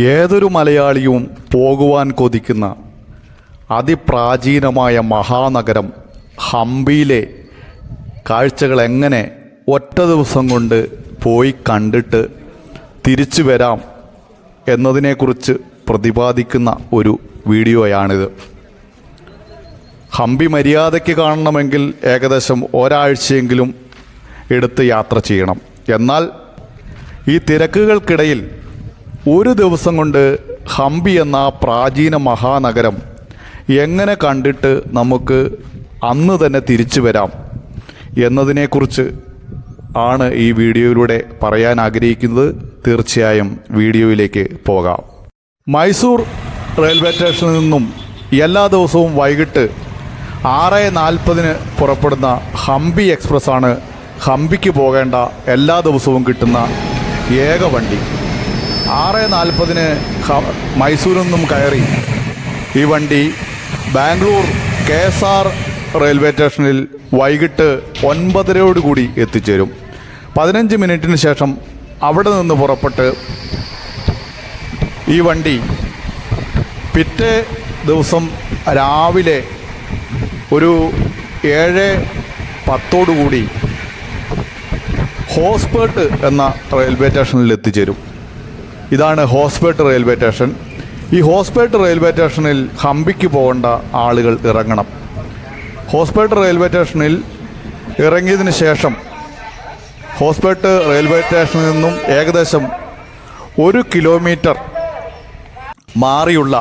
ഏതൊരു മലയാളിയും പോകുവാൻ കൊതിക്കുന്ന അതിപ്രാചീനമായ മഹാനഗരം ഹംപിയിലെ കാഴ്ചകൾ എങ്ങനെ ഒറ്റ ദിവസം കൊണ്ട് പോയി കണ്ടിട്ട് തിരിച്ചു വരാം എന്നതിനെക്കുറിച്ച് പ്രതിപാദിക്കുന്ന ഒരു വീഡിയോയാണിത്. ഹംപി മര്യാദയ്ക്ക് കാണണമെങ്കിൽ ഏകദേശം ഒരാഴ്ചയെങ്കിലും എടുത്ത് യാത്ര ചെയ്യണം. എന്നാൽ ഈ തിരക്കുകൾക്കിടയിൽ ഒരു ദിവസം കൊണ്ട് ഹംപി എന്ന പ്രാചീന മഹാനഗരം എങ്ങനെ കണ്ടിട്ട് നമുക്ക് അന്ന് തന്നെ തിരിച്ചു വരാം എന്നതിനെക്കുറിച്ച് ആണ് ഈ വീഡിയോയിലൂടെ പറയാൻ ആഗ്രഹിക്കുന്നത്. തീർച്ചയായും വീഡിയോയിലേക്ക് പോകാം. മൈസൂർ റെയിൽവേ സ്റ്റേഷനിൽ നിന്നും എല്ലാ ദിവസവും വൈകിട്ട് ആറ് നാൽപ്പതിന് പുറപ്പെടുന്ന ഹംപി എക്സ്പ്രസ്സാണ് ഹംപിക്ക് പോകേണ്ട എല്ലാ ദിവസവും കിട്ടുന്ന ഏക വണ്ടി. ആറ് നാൽപ്പതിന് മൈസൂരിൽ നിന്നും കയറി. ഈ വണ്ടി Bangalore K S R railway സ്റ്റേഷനിൽ വൈകിട്ട് ഒൻപതരയോടുകൂടി എത്തിച്ചേരും. പതിനഞ്ച് മിനിറ്റിന് ശേഷം അവിടെ നിന്ന് പുറപ്പെട്ട് ഈ വണ്ടി പിറ്റേ ദിവസം രാവിലെ ഒരു ഏഴ് പത്തോടുകൂടി ഹോസ്പേട്ട് എന്ന റെയിൽവേ സ്റ്റേഷനിൽ എത്തിച്ചേരും. ഇതാണ് ഹോസ്പേട്ട് റെയിൽവേ സ്റ്റേഷൻ. ഈ ഹോസ്പേട്ട് റെയിൽവേ സ്റ്റേഷനിൽ ഹംപിക്ക് പോകേണ്ട ആളുകൾ ഇറങ്ങണം. ഹോസ്പേട്ട് റെയിൽവേ സ്റ്റേഷനിൽ ഇറങ്ങിയതിന് ശേഷം ഹോസ്പേട്ട് റെയിൽവേ സ്റ്റേഷനിൽ നിന്നും ഏകദേശം ഒരു കിലോമീറ്റർ മാറിയുള്ള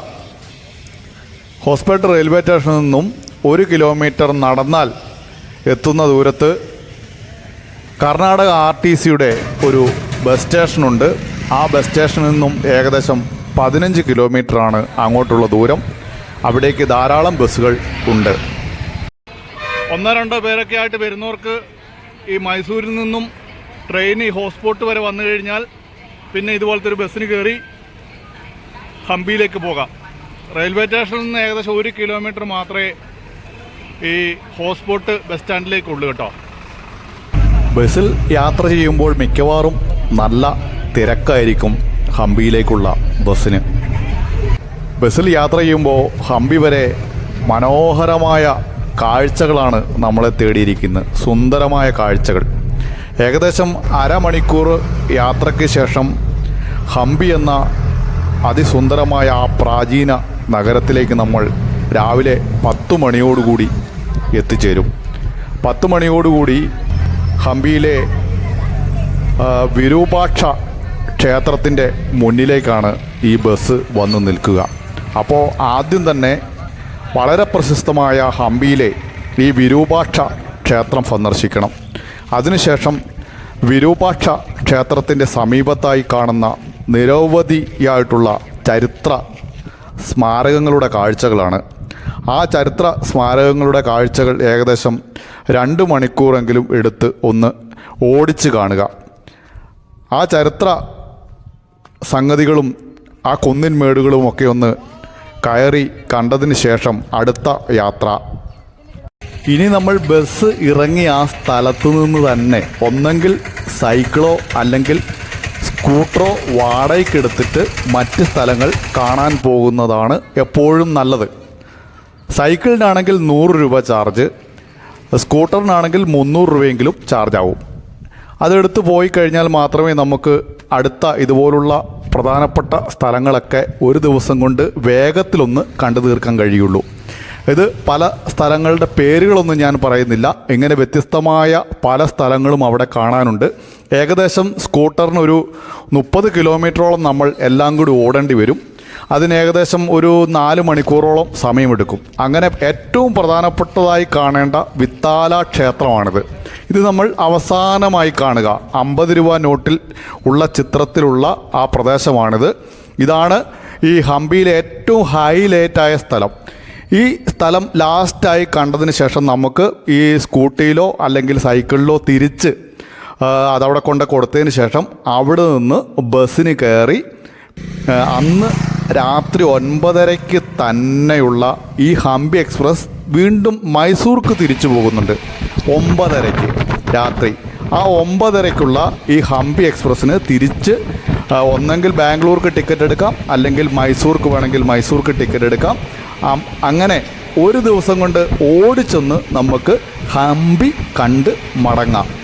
ഹോസ്പേട്ട് റെയിൽവേ സ്റ്റേഷനിൽ നിന്നും ഒരു കിലോമീറ്റർ നടന്നാൽ എത്തുന്ന ദൂരത്ത് കർണാടക ആർ ടി സിയുടെ ഒരു ബസ് സ്റ്റേഷനുണ്ട്. ആ ബസ് സ്റ്റേഷനിൽ നിന്നും ഏകദേശം പതിനഞ്ച് കിലോമീറ്ററാണ് അങ്ങോട്ടുള്ള ദൂരം. അവിടേക്ക് ധാരാളം ബസ്സുകൾ ഉണ്ട്. ഒന്നോ രണ്ടോ പേരൊക്കെ ആയിട്ട് വരുന്നവർക്ക് ഈ മൈസൂരിൽ നിന്നും ട്രെയിൻ ഈ ഹോസ്പോട്ട് വരെ വന്നു കഴിഞ്ഞാൽ പിന്നെ ഇതുപോലത്തെ ഒരു ബസ്സിന് കയറി ഹംപിയിലേക്ക് പോകാം. റെയിൽവേ സ്റ്റേഷനിൽ നിന്ന് ഏകദേശം ഒരു കിലോമീറ്റർ മാത്രമേ ഈ ഹോസ്പോട്ട് ബസ് സ്റ്റാൻഡിലേക്കുള്ളൂ കേട്ടോ. ബസ്സിൽ യാത്ര ചെയ്യുമ്പോൾ മിക്കവാറും നല്ല തിരക്കായിരിക്കും ഹംപിയിലേക്കുള്ള ബസ്സിന്. ബസ്സിൽ യാത്ര ചെയ്യുമ്പോൾ ഹംപി വരെ മനോഹരമായ കാഴ്ചകളാണ് നമ്മളെ തേടിയിരിക്കുന്നത്. സുന്ദരമായ കാഴ്ചകൾ. ഏകദേശം അരമണിക്കൂർ യാത്രയ്ക്ക് ശേഷം ഹംപി എന്ന അതിസുന്ദരമായ ആ പ്രാചീന നഗരത്തിലേക്ക് നമ്മൾ രാവിലെ പത്ത് മണിയോടുകൂടി എത്തിച്ചേരും. പത്ത് മണിയോടുകൂടി ഹംപിയിലെ വിരൂപാക്ഷ ക്ഷേത്രത്തിന്റെ മുന്നിലേക്കാണ് ഈ ബസ് വന്നു നിൽക്കുക. അപ്പോൾ ആദ്യം തന്നെ വളരെ പ്രശസ്തമായ ഹംപിയിലെ ഈ വിരൂപാക്ഷ ക്ഷേത്രം സന്ദർശിക്കണം. അതിനുശേഷം വിരൂപാക്ഷ ക്ഷേത്രത്തിന്റെ സമീപത്തായി കാണുന്ന നിരവധിയായിട്ടുള്ള ചരിത്ര സ്മാരകങ്ങളുടെ കാഴ്ചകളാണ്. ആ ചരിത്ര സ്മാരകങ്ങളുടെ കാഴ്ചകൾ ഏകദേശം രണ്ട് മണിക്കൂറെങ്കിലും എടുത്ത് ഒന്ന് ഓടിച്ച് കാണുക. ആ ചരിത്ര സംഗതികളും ആ കുന്നിൻ മേടുകളും ഒക്കെ ഒന്ന് കയറി കണ്ടതിന് ശേഷം അടുത്ത യാത്ര. ഇനി നമ്മൾ ബസ് ഇറങ്ങി ആ സ്ഥലത്തു നിന്ന് തന്നെ ഒന്നെങ്കിൽ സൈക്കിളോ അല്ലെങ്കിൽ സ്കൂട്ടറോ വാടകയ്ക്കെടുത്തിട്ട് മറ്റ് സ്ഥലങ്ങൾ കാണാൻ പോകുന്നതാണ് എപ്പോഴും നല്ലത്. സൈക്കിളിനാണെങ്കിൽ നൂറ് രൂപ ചാർജ് സ്കൂട്ടറിനാണെങ്കിൽ മുന്നൂറ് രൂപയെങ്കിലും ചാർജ് ആവും. അതെടുത്ത് പോയി കഴിഞ്ഞാൽ മാത്രമേ നമുക്ക് അടുത്ത ഇതുപോലുള്ള പ്രധാനപ്പെട്ട സ്ഥലങ്ങളൊക്കെ ഒരു ദിവസം കൊണ്ട് വേഗത്തിലൊന്ന് കണ്ടു തീർക്കാൻ കഴിയുള്ളൂ. ഇത് പല സ്ഥലങ്ങളുടെ പേരുകളൊന്നും ഞാൻ പറയുന്നില്ല. ഇങ്ങനെ വ്യത്യസ്തമായ പല സ്ഥലങ്ങളും അവിടെ കാണാനുണ്ട്. ഏകദേശം സ്കൂട്ടറിന് ഒരു മുപ്പത് കിലോമീറ്ററോളം നമ്മൾ എല്ലാം കൂടി ഓടേണ്ടി വരും. അതിന് ഏകദേശം ഒരു നാല് മണിക്കൂറോളം സമയമെടുക്കും. അങ്ങനെ ഏറ്റവും പ്രധാനപ്പെട്ടതായി കാണേണ്ട വിത്താല ക്ഷേത്രമാണിത്. ഇത് നമ്മൾ അവസാനമായി കാണുക. അമ്പത് രൂപ നോട്ടിൽ ഉള്ള ചിത്രത്തിലുള്ള ആ പ്രദേശമാണിത്. ഇതാണ് ഈ ഹംപിയിലെ ഏറ്റവും ഹൈലൈറ്റായ സ്ഥലം. ഈ സ്ഥലം ലാസ്റ്റായി കണ്ടതിന് ശേഷം നമുക്ക് ഈ സ്കൂട്ടിയിലോ അല്ലെങ്കിൽ സൈക്കിളിലോ തിരിച്ച് അതവിടെ കൊണ്ട് കൊടുത്തതിന് ശേഷം അവിടെ നിന്ന് ബസ്സിന് കയറി അന്ന് രാത്രി ഒൻപതരയ്ക്ക് തന്നെയുള്ള ഈ ഹംപി എക്സ്പ്രസ് വീണ്ടും മൈസൂർക്ക് തിരിച്ചു പോകുന്നുണ്ട്. ഒമ്പതരയ്ക്ക് രാത്രി. ആ ഒമ്പതരയ്ക്കുള്ള ഈ ഹംപി എക്സ്പ്രസ്സിന് തിരിച്ച് ഒന്നെങ്കിൽ ബാംഗ്ലൂർക്ക് ടിക്കറ്റ് എടുക്കാം അല്ലെങ്കിൽ മൈസൂർക്ക് വേണമെങ്കിൽ മൈസൂർക്ക് ടിക്കറ്റ് എടുക്കാം. അങ്ങനെ ഒരു ദിവസം കൊണ്ട് ഓടിച്ചെന്ന് നമുക്ക് ഹംപി കണ്ട് മടങ്ങാം.